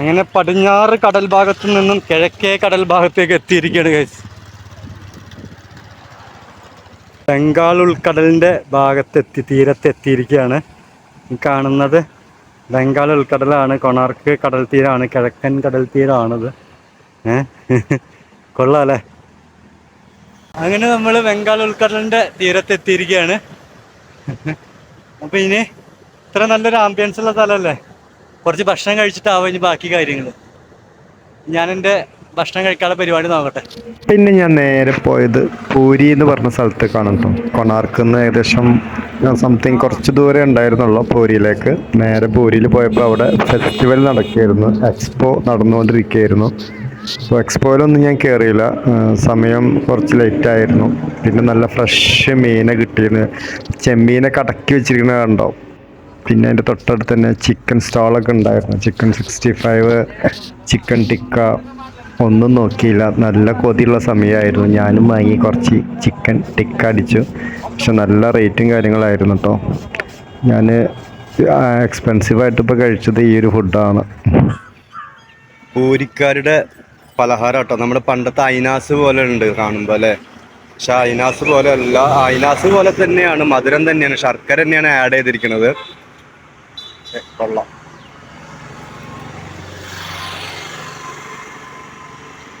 അങ്ങനെ പടിഞ്ഞാറ് കടൽ ഭാഗത്തു നിന്നും കിഴക്കേ കടൽ ഭാഗത്തേക്ക് എത്തിയിരിക്കുകയാണ് ഗൈസ് ബംഗാൾ ഉൾക്കടലിന്റെ ഭാഗത്തെത്തി തീരത്തെത്തിയിരിക്കുകയാണ് കാണുന്നത് ബംഗാൾ ഉൾക്കടലാണ് കൊണാർക്ക് കടൽ തീരമാണ് കിഴക്കൻ കടൽ തീരമാണത്. ഏഹ് കൊള്ളാം അല്ലേ അങ്ങനെ നമ്മൾ ബംഗാൾ ഉൾക്കടലിന്റെ തീരത്തെത്തിയിരിക്കുകയാണ് അപ്പോൾ ഇനി ഇത്ര നല്ലൊരു ആംബിയൻസ് ഉള്ള സ്ഥലമല്ലേ? കുറച്ച് ഭക്ഷണം കഴിച്ചിട്ടാവും ഇനി ബാക്കി കാര്യങ്ങൾ. ഞാൻ എന്റെ ഭക്ഷണം കഴിക്കാനുള്ള പരിപാടി നോക്കട്ടെ. പിന്നെ ഞാൻ നേരെ പോയത് പൂരി എന്ന് പറഞ്ഞ സ്ഥലത്ത് കാണുന്നു കൊണാർക്ക് നിന്ന് ഏകദേശം സംതിങ് കുറച്ച് ദൂരെ ഉണ്ടായിരുന്നുള്ളൂ പൂരിയിലേക്ക്. നേരെ പൂരിയിൽ പോയപ്പോൾ അവിടെ ഫെസ്റ്റിവൽ നടക്കുകയായിരുന്നു. എക്സ്പോ നടന്നുകൊണ്ടിരിക്കുകയായിരുന്നു. അപ്പോൾ എക്സ്പോയിലൊന്നും ഞാൻ കയറിയില്ല സമയം കുറച്ച് ലേറ്റ് ആയിരുന്നു. പിന്നെ നല്ല ഫ്രഷ് മീനെ കിട്ടിയിരുന്നു ചെമ്മീനൊക്കെ അടക്കി വെച്ചിരിക്കുന്നത് കണ്ടോ? പിന്നെ അതിന്റെ തൊട്ടടുത്ത് തന്നെ ചിക്കൻ സ്റ്റാളൊക്കെ ഉണ്ടായിരുന്നു. Chicken sixty five chicken tikka. ഒന്നും നോക്കിയില്ല. നല്ല കൊതിയുള്ള സമയമായിരുന്നു. ഞാനും വാങ്ങി കുറച്ച് ചിക്കൻ ടിക്ക അടിച്ചു. പക്ഷെ നല്ല റേറ്റും കാര്യങ്ങളായിരുന്നു കേട്ടോ ഞാൻ എക്സ്പെൻസീവായിട്ട് ഇപ്പോൾ കഴിച്ചത് ഈ ഒരു ഫുഡാണ് പൂരിക്കാരുടെ പലഹാരം കേട്ടോ നമ്മുടെ പണ്ടത്തെ അയിനാസ് പോലെ ഉണ്ട് കാണുമ്പോൾ അല്ലേ? പക്ഷെ അയിനാസ് പോലെ അല്ല. അയിനാസ് പോലെ തന്നെയാണ് മധുരം തന്നെയാണ് ശർക്കര തന്നെയാണ് ആഡ് ചെയ്തിരിക്കുന്നത്. കൊള്ളാം